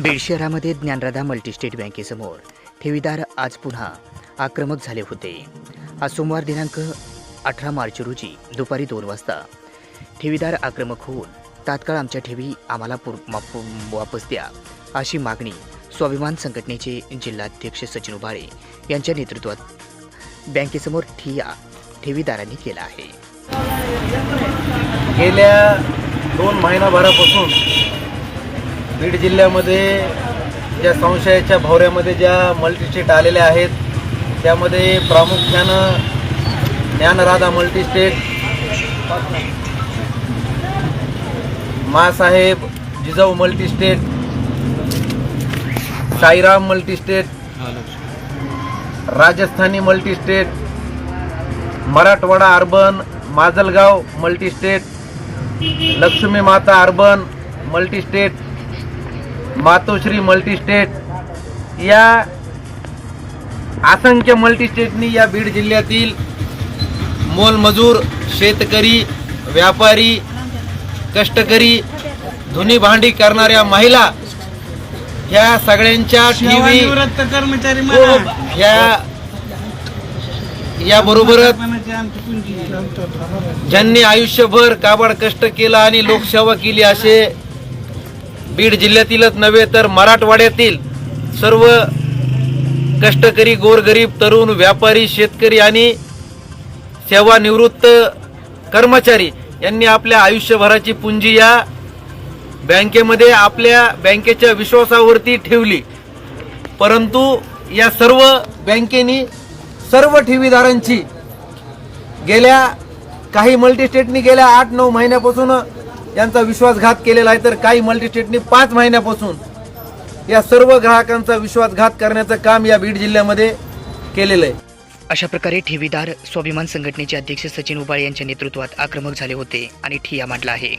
बीड शहरामध्ये ज्ञानराधा मल्टीस्टेट बँकेसमोर ठेवीदार आज पुन्हा आक्रमक झाले होते. आज सोमवार दिनांक अठरा मार्च रोजी दुपारी दोन वाजता ठेवीदार आक्रमक होऊन तात्काळ आमच्या ठेवी आम्हाला पुर वापस द्या अशी मागणी स्वाभिमान संघटनेचे जिल्हाध्यक्ष सचिन उबाळे यांच्या नेतृत्वात बँकेसमोर ठिया ठेवीदारांनी केला आहे. गेल्या दोन महिनाभरापासून बीड जिल्ह्यामध्ये ज्या संशयाच्या भोवऱ्यामध्ये ज्या मल्टीस्टेट आलेल्या आहेत त्यामध्ये प्रामुख्यानं Dnyanradha multistate Masaheb Jijau multistate Sairam multistate Rajasthani multistate Marathwada urban Majalgaon multistate Lakshmi Mata urban multistate मातोश्री मल्टीस्टेट या असंख्य मल्टीस्टेटनी या बीड जिल्ह्यातील मोलमजूर शेतकरी व्यापारी कष्टकरी धुनी भांडी करणाऱ्या महिला ह्या सगळ्यांच्या टीव्ही कर्मचारी म्हणा ह्या याबरोबरच. ज्यांनी आयुष्यभर काबाड कष्ट केलं आणि लोकसेवा केली असे बीड जिल्ह्यातीलच नव्हे तर मराठवाड्यातील सर्व कष्टकरी गोरगरीब तरुण व्यापारी शेतकरी आणि सेवानिवृत्त कर्मचारी यांनी आपल्या आयुष्यभराची पुंजी या बँकेमध्ये आपल्या बँकेच्या विश्वासावरती ठेवली. परंतु या सर्व बँकेनी सर्व ठेवीदारांची गेल्या काही मल्टीस्टेटनी गेल्या आठ नऊ महिन्यापासून यांचा विश्वासघात केलेला आहे तर काही मल्टीस्टेटनी पाच महिन्यापासून या सर्व ग्राहकांचा विश्वासघात करण्याचं काम या बीड जिल्ह्यामध्ये केलेलं आहे. अशा प्रकारे ठेवीदार स्वाभिमान संघटनेचे अध्यक्ष सचिन उबाळे यांच्या नेतृत्वात आक्रमक झाले होते आणि ठिया मांडला आहे.